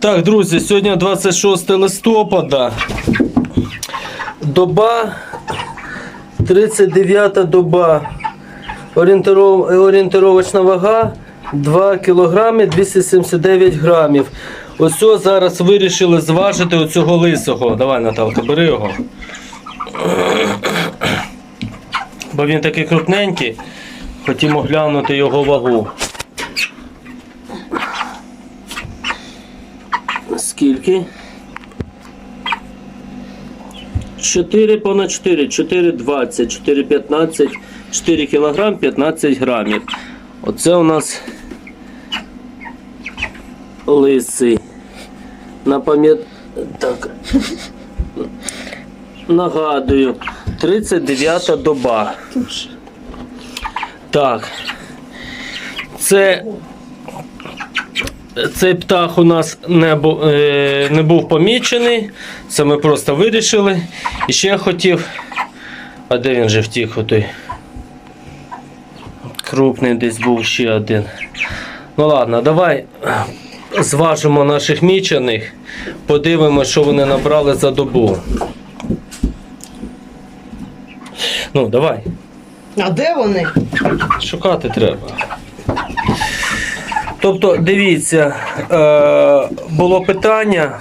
Так, друзі, сьогодні 26 листопада. Доба 39 доба. Орієнтиров... Орієнтировочна вага 2 кг 279 грамів. Ось зараз вирішили зважити оцього лисого. Давай, Наталка, бери його. Бо він такий крупненький. Хотімо глянути його вагу. Скільки? 4 понад 4, 4,20, 4,15, 4 кілограм 15 грамів. Оце у нас лисий. Напам'ят... Так. Нагадую, 39 доба. Так. Це цей птах у нас не був, е, не був помічений. Це ми просто вирішили. І ще я хотів. А де він же втік отой? Крупний десь був ще один. Ну ладно, давай зважимо наших мічених, подивимося, що вони набрали за добу. Ну, давай. А де вони? Шукати треба. Тобто, дивіться, е, було питання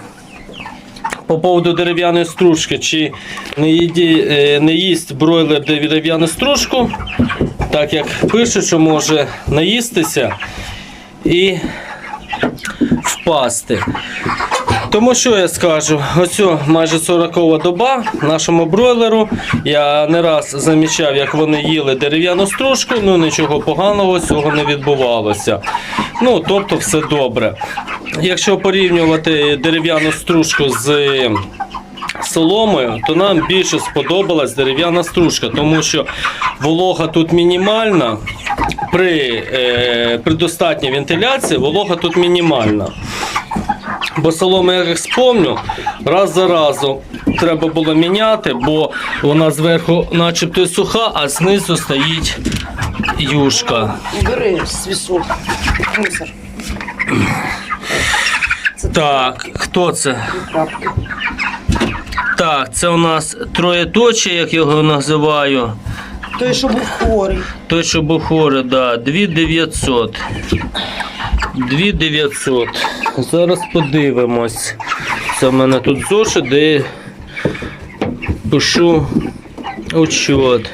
по поводу дерев'яної стружки, чи не, їді, е, не їсть бройлер дерев'яну стружку, так як пише, що може наїстися і впасти. Тому що я скажу, ось майже 40 доба нашому бройлеру. Я не раз замічав, як вони їли дерев'яну стружку, ну нічого поганого цього не відбувалося. Ну, тобто, все добре. Якщо порівнювати дерев'яну стружку з соломою, то нам більше сподобалась дерев'яна стружка, тому що волога тут мінімальна. При, е, при достатній вентиляції волога тут мінімальна. Бо солому, я як спомню, раз за разом треба було міняти, бо вона зверху начебто суха, а знизу стоїть юшка. Бери свісу. Мусор. Так, хто це? Так, це у нас троєточе, як його називаю. Той, що був хворий. Той, що був хворий, да, 2900. 2900. Зараз подивимось. Це в мене тут зошит, де пишу учет.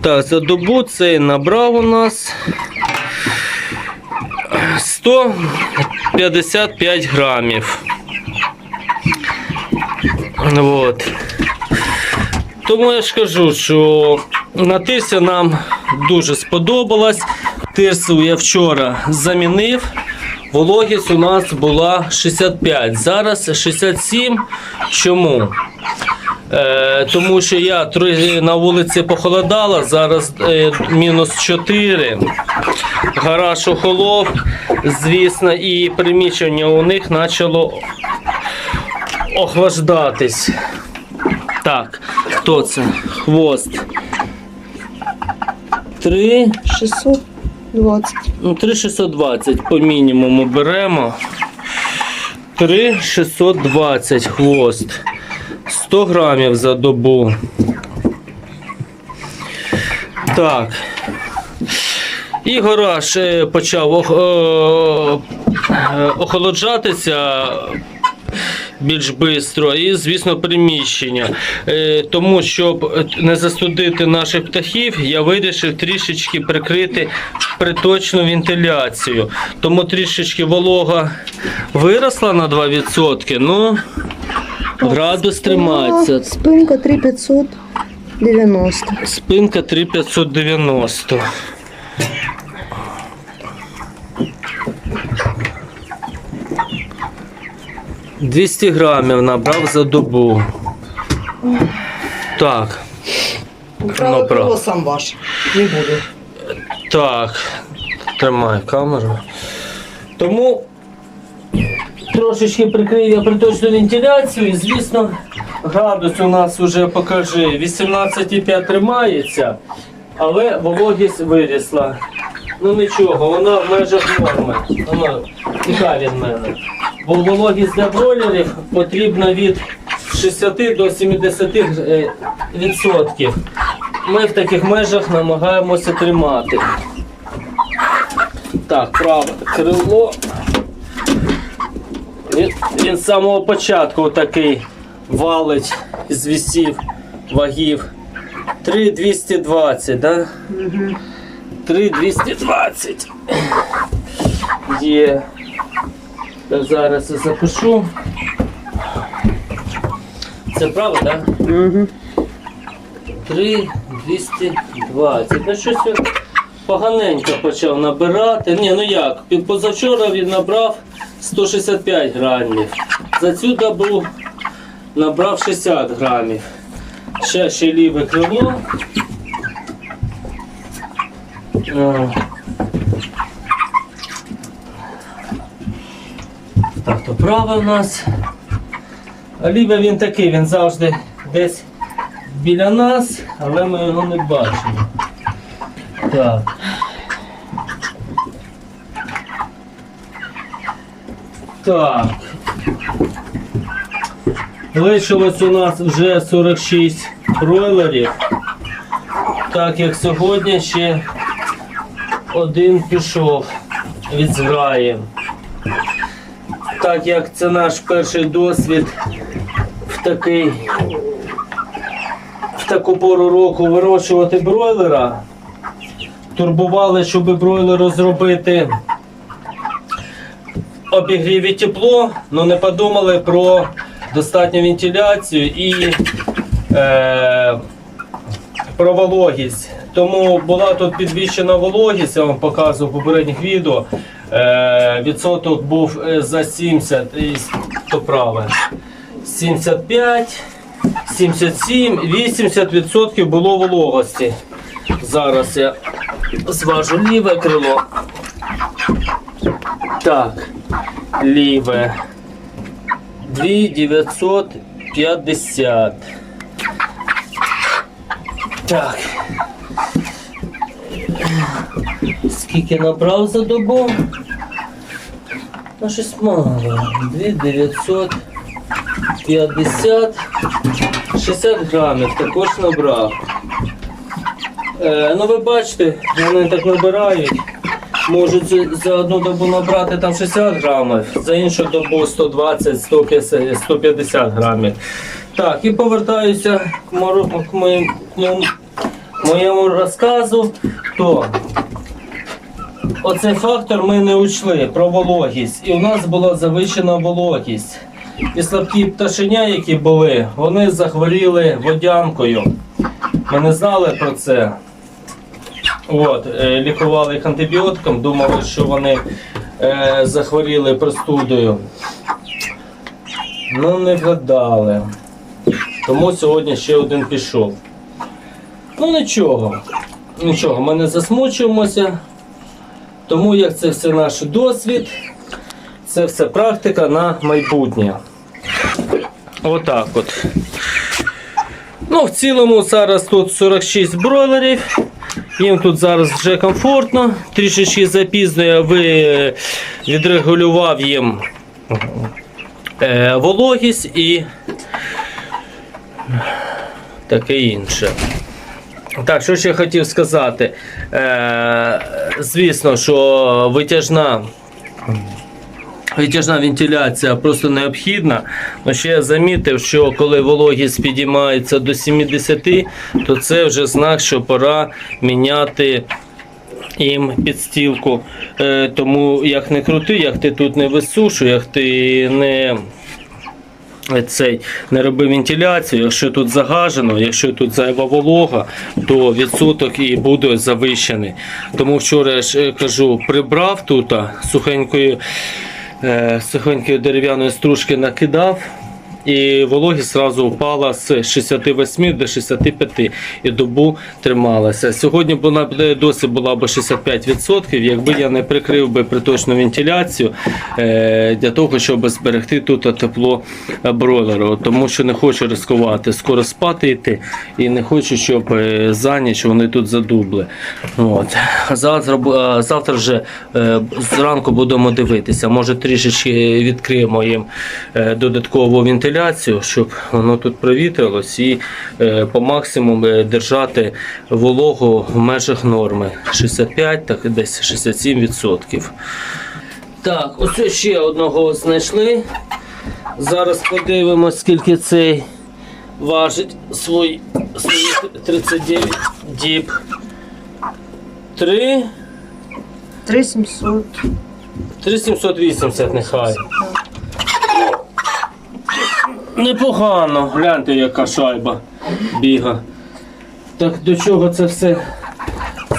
Так, за добу цей набрав у нас 155 грамів. Вот. Тому я ж кажу, що на тирсі нам дуже сподобалось. Тирсу я вчора замінив. Вологість у нас була 65. Зараз 67. Чому? Е, тому що я на вулиці похолодало, зараз е, мінус 4. Гараж охолов, звісно, і приміщення у них почало охлаждатись. Так, хто це? Хвост. Три. 620. Ну, 3620 по мінімуму беремо. 3620 хвост. 100 грамів за добу. Так. І гараж е, почав е, е, охолоджатися більш швидко і, звісно, приміщення. Е, Тому, щоб не застудити наших птахів, я вирішив трішечки прикрити приточну вентиляцію. Тому трішечки волога виросла на 2%, ну градус тримається. Спинка 3590. Спинка 3590. Двісті грамів набрав за добу. Так, Право Ну, право. сам ваш. Не буду. так. Тримай камеру. Тому трошечки прикрив я приточну вентиляцію і, звісно, градус у нас вже покажи 18,5 тримається, але вологість вирісла. Ну нічого, вона в межах норми. Вона тікає від мене. Бо вологість для бройлерів потрібна від 60 до 70 е, відсотків. Ми в таких межах намагаємося тримати. Так, праве крило. Він, він з самого початку такий валить з вісів вагів. 3,220, да? 3,220. Є. Так, зараз я запишу. Це правда, так? Угу. 3,220. Ну щось він поганенько почав набирати. Ні, ну як? Під- Позавчора він набрав 165 грамів. За цю добу набрав 60 грамів. Ще ще ліве крило. Е. Так, то у нас. А він такий, він завжди десь біля нас, але ми його не бачимо. Так. Так. Лишилось у нас вже 46 бройлерів. Так як сьогодні ще один пішов від зграї. Так як це наш перший досвід в такий в таку пору року вирощувати бройлера. Турбували, щоб бройлеру зробити обігрів і тепло, але не подумали про достатню вентиляцію і е, про вологість. Тому була тут підвищена вологість, я вам показував в попередніх відео. Е, відсоток був е, за 70, і то праве. 75. 77, 80% було вологості. Зараз я зважу ліве крило. Так, ліве. 2950. Так. Скільки набрав за добу? Ну, щось мало. 2950. 60 грамів також набрав. Е, ну ви бачите, вони так набирають. Можуть за- одну добу набрати там 60 грамів, за іншу добу 120, 150, 150 грамів. Так, і повертаюся к, мору- к моєму, моєму розказу. То оцей фактор ми не учли про вологість. І у нас була завищена вологість. І слабкі пташеня, які були, вони захворіли водянкою. Ми не знали про це. От, е, лікували їх антибіотиком, думали, що вони е, захворіли простудою. Ну, не вгадали. Тому сьогодні ще один пішов. Ну нічого. Нічого, ми не засмучуємося. Тому як це все наш досвід, це все практика на майбутнє. Отак от. Ну, в цілому зараз тут 46 бройлерів. Їм тут зараз вже комфортно. Трішечки запізнює, ви відрегулював їм е, вологість і таке інше. Так, що ще хотів сказати. Е, звісно, що витяжна. Витяжна вентиляція просто необхідна. Но ще я замітив, що коли вологість підіймається до 70, то це вже знак, що пора міняти їм підстілку. Е, тому як не крути, як ти тут не висушуй, як ти не цей не роби вентиляцію. Якщо тут загажено, якщо тут зайва волога, то відсоток і буде завищений. Тому вчора я ж е, кажу, прибрав тут сухенькою, е, сухенької дерев'яної стружки накидав. І вологість одразу впала з 68 до 65 і добу трималася. Сьогодні вона досі була б 65%, якби я не прикрив би приточну вентиляцію е, для того, щоб зберегти тут тепло е, бройлеру, тому що не хочу ризикувати, скоро спати йти і не хочу, щоб е, за ніч вони тут задубли. От. Завтра, завтра вже е, зранку будемо дивитися. Може трішечки відкриємо їм е, додаткову вентиляцію, щоб воно тут провітрилось і е, по максимуму держати вологу в межах норми 65, так десь 67%. Так, ось ще одного знайшли. Зараз подивимось, скільки цей важить свої 39 діб. 3 3700. 3780 нехай. Непогано, гляньте, яка шайба біга. Так до чого це все?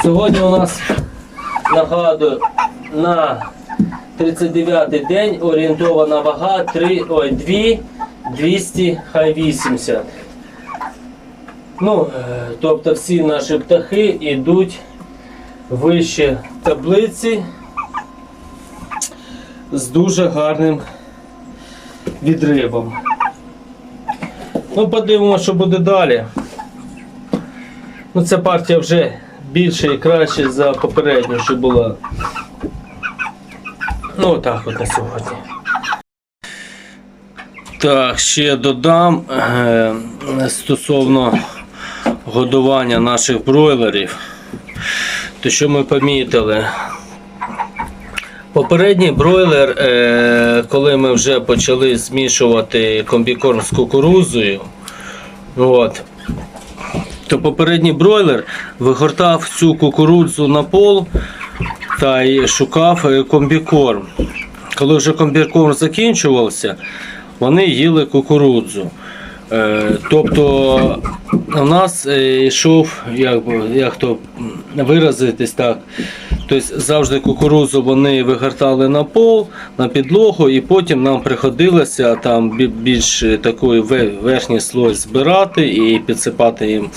Сьогодні у нас нагадую на 39-й день орієнтована вага 3, ой, 2, 200, хай 80. Ну, е, тобто всі наші птахи йдуть вище таблиці з дуже гарним відривом. Ну, подивимося, що буде далі. Ну, ця партія вже більше і краще за попередню, що була. Ну, отак от на сьогодні. Так, ще додам е, стосовно годування наших бройлерів. То що ми помітили? Попередній бройлер, е, коли ми вже почали змішувати комбікорм з кукурузою, от, то попередній бройлер вигортав цю кукурудзу на пол та й шукав е, комбікорм. Коли вже комбікорм закінчувався, вони їли кукурудзу. Е, тобто у нас йшов, як, як то виразитись так, тобто завжди кукурудзу вони вигортали на пол, на підлогу, і потім нам приходилося там більш такий верхній слой збирати і підсипати їм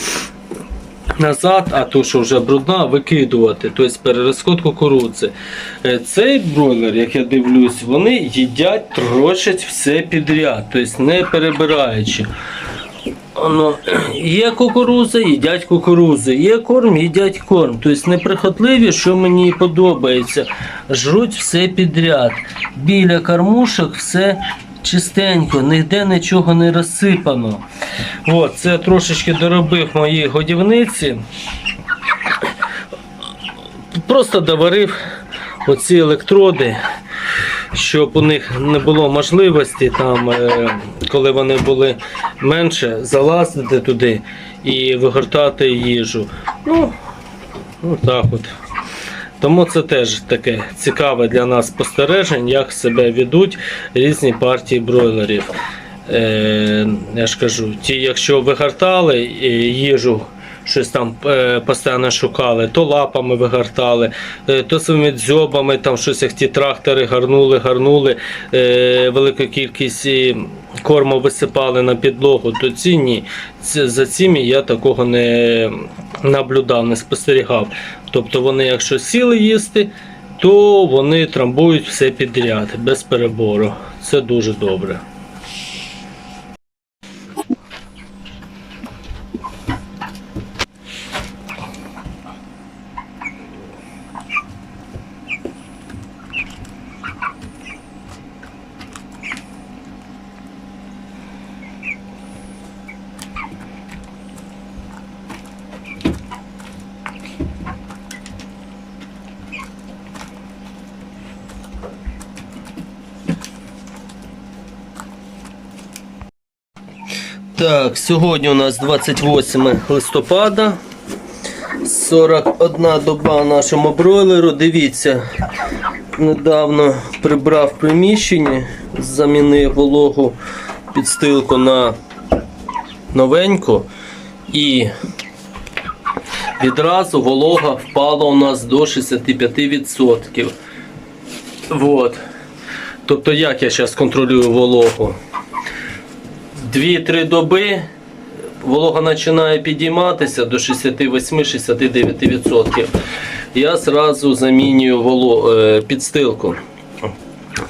назад, а ту, що вже брудна, викидувати, тобто перерозход кукурудзи. Е, Цей бройлер, як я дивлюсь, вони їдять, трощать все підряд, тобто не перебираючи. Воно, є кукуруза, їдять кукурузи, є корм, їдять корм. Тобто неприхотливі, що мені подобається, жруть все підряд. Біля кормушок все чистенько, ніде нічого не розсипано. От, це трошечки доробив мої годівниці. Просто доварив оці електроди, щоб у них не було можливості, там, е, коли вони були менше, залазити туди і вигортати їжу. Ну, ну так от. Тому це теж таке цікаве для нас спостережень, як себе ведуть різні партії бройлерів. Е, я ж кажу, ті, якщо вигортали е, їжу, щось там е, постійно шукали, то лапами вигортали, е, то своїми дзьобами, там щось як ті трактори гарнули, гарнули, е, велику кількість корму висипали на підлогу, то ці ні. За цими я такого не наблюдав, не спостерігав. Тобто вони, якщо сіли їсти, то вони трамбують все підряд, без перебору. Це дуже добре. Так, сьогодні у нас 28 листопада. 41 доба нашому бройлеру. Дивіться, недавно прибрав в приміщенні, замінив вологу підстилку на новеньку і відразу волога впала у нас до 65%. Вот. Тобто, як я зараз контролюю вологу? 2-3 доби волога починає підійматися до 68-69%. Я зразу замінюю воло, е, підстилку,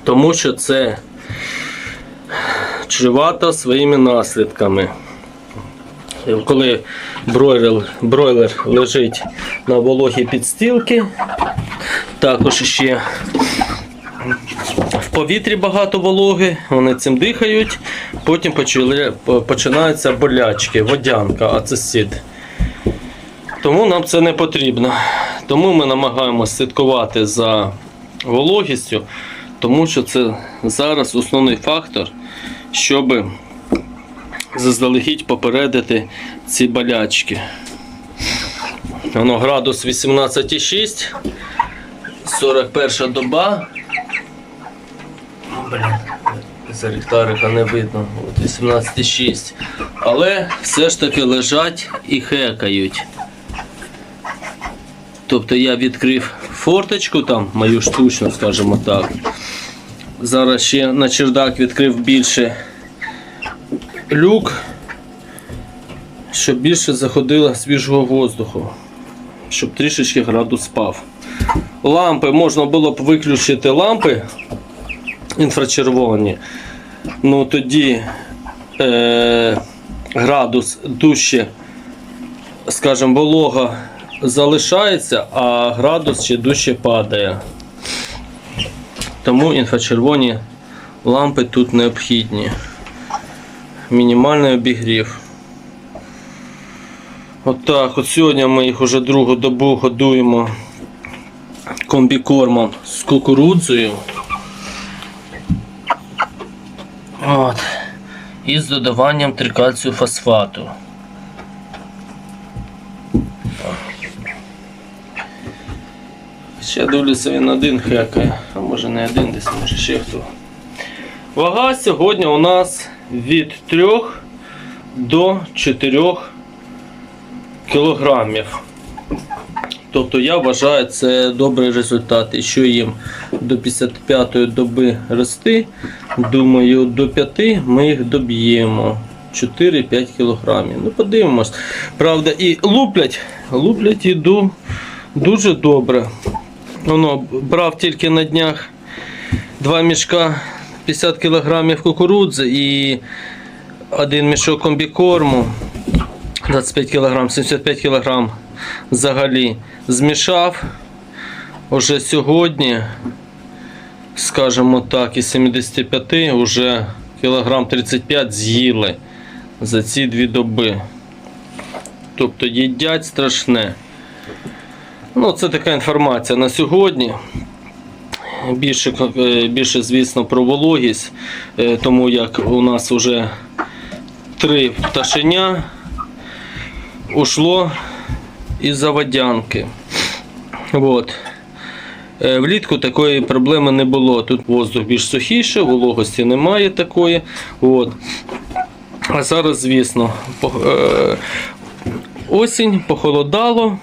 тому що це чревато своїми наслідками. Коли бройлер, бройлер лежить на вологій підстілці, також ще повітрі багато вологи, вони цим дихають, потім почали, починаються болячки, водянка, ацисид. Тому нам це не потрібно. Тому ми намагаємося слідкувати за вологістю, тому що це зараз основний фактор, щоб заздалегідь попередити ці болячки. Воно градус 18,6, 41 доба. За ліхтарика не видно. От 18,6. Але все ж таки лежать і хекають. Тобто я відкрив форточку, там мою штучну, скажімо так. Зараз ще на чердак відкрив більше люк, щоб більше заходило свіжого воздуху, щоб трішечки градус спав. Лампи можна було б виключити лампи інфрачервоні. Ну тоді е, градус дужче, скажімо, волога залишається, а градус ще дужче падає. Тому інфрачервоні лампи тут необхідні. Мінімальний обігрів. Отак, от сьогодні ми їх уже другу добу годуємо комбікормом з кукурудзою. От. І з додаванням трикальцію фосфату. Ще дивлюся, він один хекає, а може не один десь, може ще хто. Вага сьогодні у нас від 3 до 4 кілограмів. Тобто я вважаю це добрий результат. І що їм до 55-ї доби рости, думаю, до 5 ми їх доб'ємо. 4-5 кілограмів. Ну, подивимось. Правда, і луплять, луплять і ду- дуже добре. Воно брав тільки на днях два мішка 50 кілограмів кукурудзи і один мішок комбікорму 25 кг, 75 кг взагалі змішав. Уже сьогодні, скажімо так, із 75 вже кілограм 35 з'їли за ці дві доби. Тобто їдять страшне. Ну, це така інформація на сьогодні. Більше, е, більше звісно, про вологість, е, тому як у нас вже три пташеня ушло із-за водянки. От. Е, Влітку такої проблеми не було. Тут воздух більш сухіше, вологості немає такої. От. А зараз, звісно, е, осінь похолодало.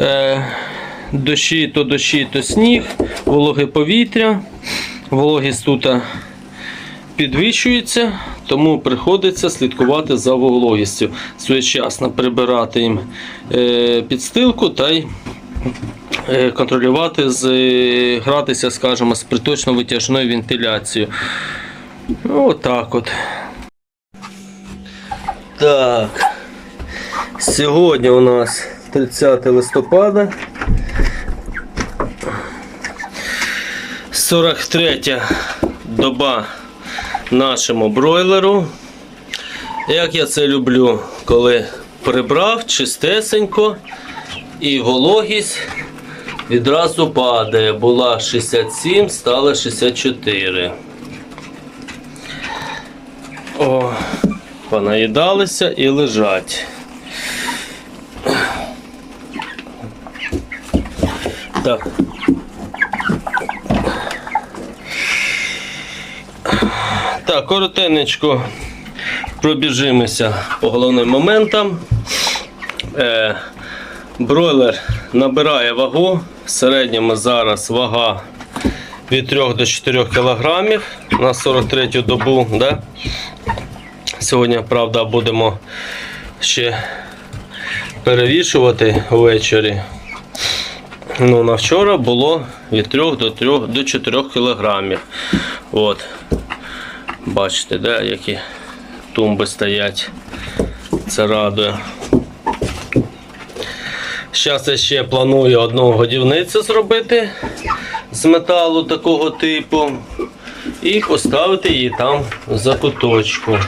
Е, Дощі то дощі, то сніг, вологе повітря. Вологість тут підвищується, тому приходиться слідкувати за вологістю. Своєчасно прибирати їм е, підстилку та й е, контролювати, е, гратися, скажімо, з приточно-витяжною вентиляцією. Ну, Отак от. Так. Сьогодні у нас 30 листопада. 43 доба нашому бройлеру. Як я це люблю, коли прибрав чистесенько і вологість відразу падає. Була 67, стала 64. О, понаїдалися і лежать. Так. Так, коротенечко пробіжимося по головним моментам. Е, бройлер набирає вагу. В середньому зараз вага від 3 до 4 кілограмів на 43 добу. Да? Сьогодні, правда, будемо ще перевішувати ввечері. Ну, на вчора було від 3 до 3 до 4 кілограмів. От. Бачите, да, які тумби стоять. Це радує. Зараз я ще планую одну годівницю зробити з металу такого типу і поставити її там за куточку.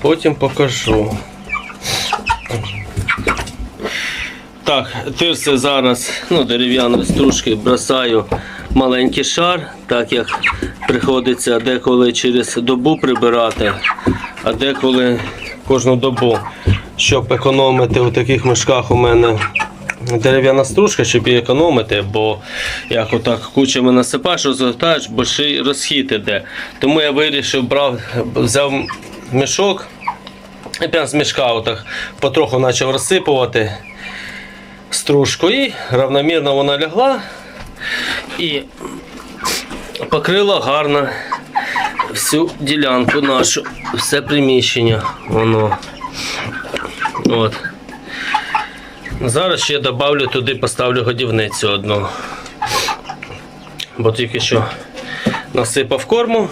Потім покажу. Так, тирси зараз ну, дерев'яної стружки бросаю маленький шар, так як приходиться деколи через добу прибирати, а деколи кожну добу. Щоб економити у таких мішках у мене дерев'яна стружка, щоб її економити, бо як отак кучами насипаєш, розгортаєш, бо ще й розхід іде. Тому я вирішив, брав, взяв мішок і прямо з мішка отак потроху почав розсипувати стружку і равномірно вона лягла і покрила гарно всю ділянку нашу, все приміщення. Воно. От. Зараз ще добавлю туди, поставлю годівницю одну. Бо тільки що насипав корму,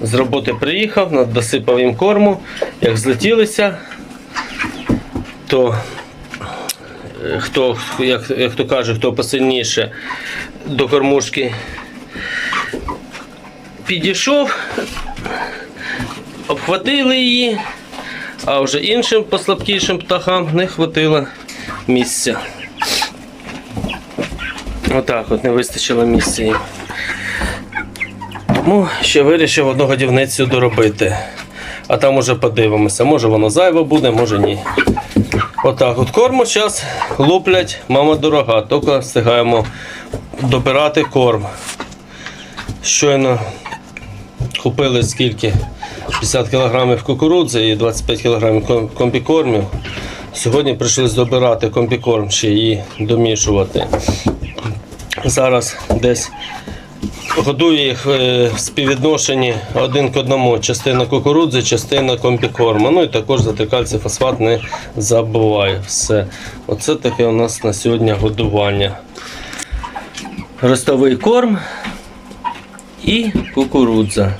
з роботи приїхав, досипав їм корму. Як злетілися, то е, хто, як, як то каже, хто посильніше до кормушки підійшов, обхватили її, а вже іншим послабкішим птахам не хватило місця. Отак от не вистачило місця їм. Тому ще вирішив одну годівницю доробити. А там уже подивимося. Може воно зайве буде, може ні. Отак от корму зараз луплять, мама дорога, тільки встигаємо добирати корм. Щойно купили скільки? 50 кг кукурудзи і 25 кг ком- комбікормів. Сьогодні прийшлось добирати комбікорм ще і домішувати. Зараз десь годую їх е, в співвідношенні один к одному. Частина кукурудзи, частина комбікорму. Ну і також за трикальцифосфат не забуваю. Все. Оце таке у нас на сьогодні годування. Ростовий корм і кукурудза.